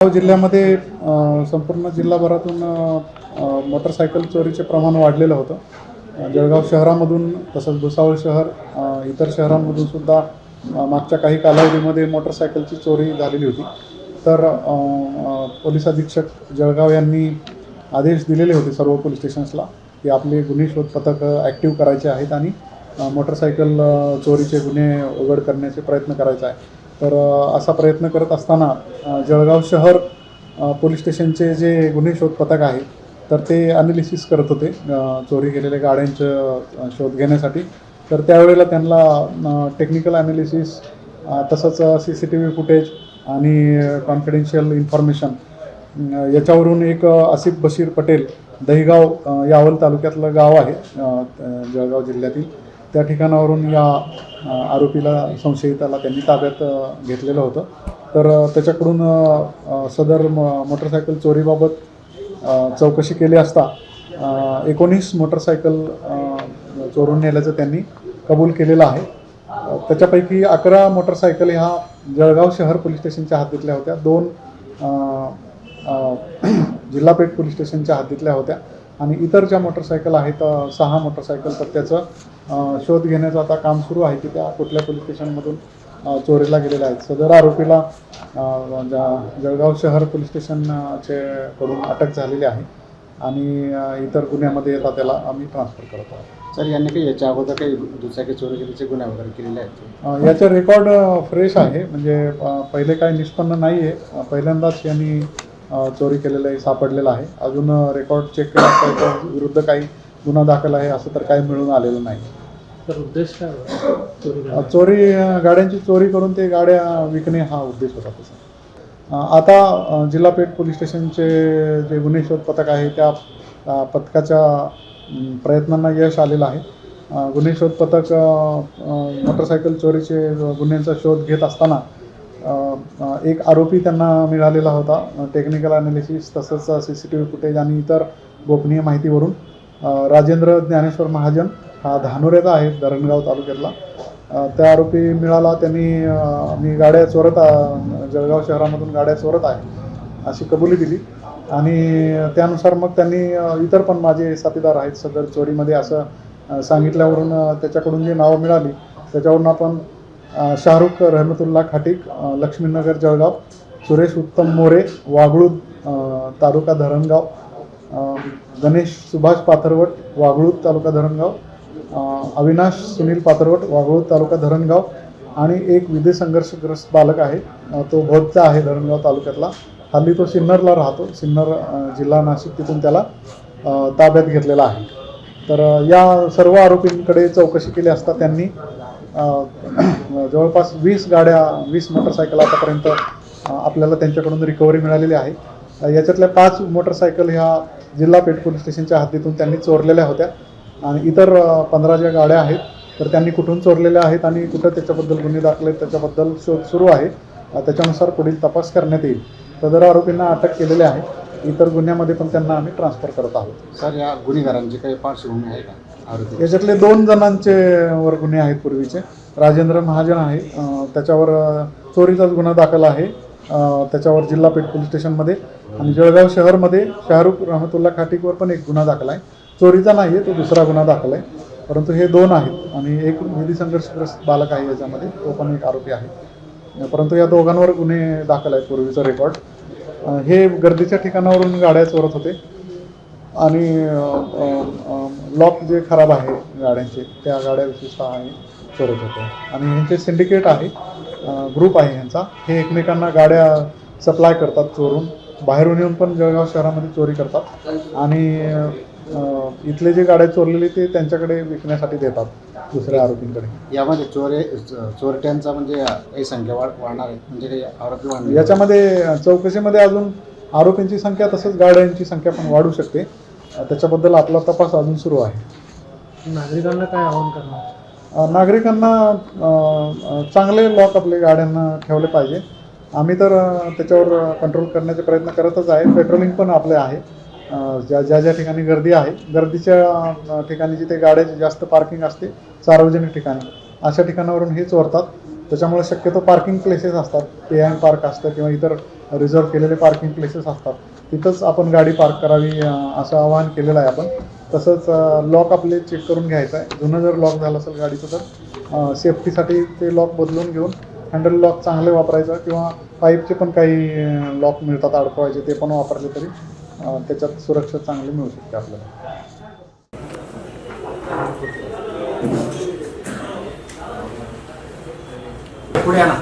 जिल्ह्यामध्ये संपूर्ण जिल्हाभरातून मोटरसायकल चोरीचे प्रमाण वाढलेलं होतं. जळगाव शहरामधून तसंच भुसावळ शहर इतर शहरांमधून सुद्धा मागच्या काही कालावधीमध्ये मोटरसायकलची चोरी झालेली होती. तर पोलीस अधीक्षक जळगाव यांनी आदेश दिलेले होते सर्व पोलीस स्टेशन्सला की आपले गुन्हे शोध पथक ॲक्टिव्ह करायचे आहेत आणि मोटरसायकल चोरीचे गुन्हे उघड करण्याचे प्रयत्न करायचा आहे तर असा प्रयत्न करत असताना जळगाव शहर पोलीस स्टेशनचे जे गुन्हे शोध पथक आहे तर ते अनालिसिस करत होते चोरी गेलेल्या गाड्यांचं शोध घेण्यासाठी. तर त्यावेळेला त्यांना टेक्निकल ॲनालिसिस तसंच C C T V footage आणि कॉन्फिडेन्शियल इन्फॉर्मेशन याच्यावरून एक आसिफ बशीर पटेल दहिगाव यावल तालुक्यातलं गाव आहे जळगाव जिल्ह्यातील. त्या ठिकाणावरून या आरोपीला संशयिताला त्यांनी ताब्यात घेतलेलं होतं. तर त्याच्याकडून सदर म मोटरसायकल चोरीबाबत चौकशी केली असता एकोणीस मोटरसायकल चोरून नेल्याचं त्यांनी कबूल केलेलं आहे. त्याच्यापैकी अकरा मोटरसायकल ह्या जळगाव शहर पोलीस स्टेशनच्या हद्दीतल्या होत्या. दोन जिल्हापेठ पोलीस स्टेशनच्या हद्दीतल्या होत्या. आणि इतर ज्या मोटरसायकल आहेत सहा मोटरसायकल तर त्याचं शोध घेण्याचं आता काम सुरू आहे की त्या कुठल्या पोलीस स्टेशनमधून चोरीला गेलेल्या आहेत. सदर आरोपीला जळगाव शहर पोलीस स्टेशनचे कडून अटक झालेली आहे आणि इतर गुन्ह्यामध्ये येतात त्याला आम्ही ट्रान्सफर करत आहोत. सर यांनी काही याच्या अगोदर काही दुचाकी चोरी केल्याचे गुन्हे वगैरे केलेले आहेत? याचे रेकॉर्ड फ्रेश आहे. म्हणजे पहिले काही निष्पन्न नाही आहे पहिल्यांदाच यांनी चोरी केलेलं आहे सापडलेलं आहे. अजून रेकॉर्ड चेक केला विरुद्ध काही गुन्हा दाखल आहे असं तर काही मिळून आलेलं नाही. तर उद्देश काय चोरी गाड्यांची चोरी करून ते गाड्या विकणे हा उद्देश होता तसा. आता जिल्हा पेठ पोलीस स्टेशनचे जे गुन्हे शोध पथक आहे त्या पथकाच्या प्रयत्नांना यश आलेलं आहे. गुन्हे शोध पथक मोटरसायकल चोरीचे गुन्ह्यांचा शोध घेत असताना एक आरोपी त्यांना मिळालेला होता. टेक्निकल अनालिसिस तसंच C C T V footage आणि इतर गोपनीय माहितीवरून. राजेंद्र ज्ञानेश्वर महाजन हा धानोऱ्याचा आहे धरणगाव तालुक्यातला. त्या आरोपी मिळाला त्यांनी मी गाड्या चोरत आ- जळगाव शहरामधून गाड्या चोरत आहे अशी कबुली दिली. आणि त्यानुसार मग त्यांनी इतर पण माझे साथीदार आहेत सदर चोरीमध्ये असं सांगितल्यावरून त्याच्याकडून जी नावं मिळाली त्याच्यावरून आपण शाहरुख रहमतुल्ला खाटिक लक्ष्मीनगर जळगाव सुरेश उत्तम मोरे वागळूद तालुका धरणगाव गणेश सुभाष पाथरवट वागळूद तालुका धरणगाव अविनाश सुनील पाथरवट वागळूद तालुका धरणगाव आणि एक विधी संघर्षग्रस्त बालक आहे. तो भोजचा आहे धरणगाव तालुक्यातला. हल्ली तो सिन्नरला राहतो. सिन्नर जिल्हा नाशिक तिथून त्याला ताब्यात घेतलेला आहे. तर या सर्व आरोपींकडे चौकशी केली असता त्यांनी जवळपास वीस गाड्या वीस मोटरसायकल आतापर्यंत आपल्याला त्यांच्याकडून रिकव्हरी मिळालेली आहे. याच्यातल्या पाच मोटरसायकल ह्या जिल्हा पेठ पोलीस स्टेशनच्या हद्दीतून त्यांनी चोरलेल्या होत्या. आणि इतर पंधरा ज्या गाड्या आहेत तर त्यांनी कुठून चोरलेल्या आहेत आणि कुठं त्याच्याबद्दल गुन्हे दाखल आहेत त्याच्याबद्दल शोध सुरू आहे. त्याच्यानुसार पुढील तपास करण्यात येईल. सदर आरोपींना अटक केलेली आहे. इतर गुन्ह्यामध्ये पण त्यांना आम्ही ट्रान्सफर करत आहोत. सर या गुन्हेगारांची काही पार्श्वभूमी आहे का? याच्यातले दोन जणांचे वर गुन्हे आहेत पूर्वीचे. राजेंद्र महाजन आहे. त्याच्यावर चोरीचाच गुन्हा दाखल आहे. त्याच्यावर जिल्हा पेठ पोलीस स्टेशनमध्ये आणि जळगाव शहरमध्ये शाहरुख रहमतुल्ला खाटिकवर पण एक गुन्हा दाखल आहे. चोरीचा नाही आहे तो दुसरा गुन्हा दाखल आहे. परंतु हे दोन आहेत आणि एक विधी संघर्षग्रस्त बालक आहे याच्यामध्ये तो पण एक आरोपी आहे. परंतु या दोघांवर गुन्हे दाखल आहेत पूर्वीचं रेकॉर्ड. हे गर्दीच्या ठिकाणावरून गाड्या चोरत होते. आणि लॉक जे खराब आहे गाड्यांचे त्या गाड्या विशेषतः आहे. चोरत होते. आणि ह्यांचे सिंडिकेट आहे ग्रुप आहे ह्यांचा हे एकमेकांना गाड्या सप्लाय करतात चोरून. बाहेरून येऊन पण जळगाव शहरामध्ये चोरी करतात. आणि इथले जे गाड्या चोरलेले ते त्यांच्याकडे विकण्यासाठी देतात दुसऱ्या आरोपींकडे. यामध्ये चोरे चोरट्यांचा म्हणजे काही संख्या वाढ वाढणार आहे. म्हणजे काही आरोपी वाढणार याच्यामध्ये चौकशीमध्ये अजून आरोपींची संख्या तसंच गाड्यांची संख्या पण वाढू शकते. त्याच्याबद्दल आपला तपास अजून सुरू आहे. नागरिकांना काय आवाहन करणार? नागरिकांना चांगले लॉक आपले गाड्यांना ठेवले पाहिजे. आम्ही तर त्याच्यावर कंट्रोल करण्याचे प्रयत्न करतच आहे. पेट्रोलिंग पण आपले आहे. ज्या ज्या ज्या ठिकाणी गर्दी आहे गर्दीच्या ठिकाणी जिथे गाड्याची जास्त पार्किंग असते सार्वजनिक ठिकाणी अशा ठिकाणावरून हेच वरतात. त्याच्यामुळे शक्यतो पार्किंग प्लेसेस असतात. पे एम पार्क असतं किंवा इतर रिझर्व केलेले पार्किंग प्लेसेस असतात. तिथंच आपण गाडी पार्क करावी असं आवाहन केलेलं आहे आपण. तसंच लॉक आपले चेक करून घ्यायचं आहे. जुनं जर लॉक झालं असेल गाडीचं तर सेफ्टीसाठी ते लॉक बदलून घेऊन हँडल लॉक चांगले वापरायचं किंवा पाईपचे पण काही लॉक मिळतात अडकवायचे ते पण वापरले तरी त्याच्यात सुरक्षा चांगली मिळू शकते आपल्याला. पुढे आणा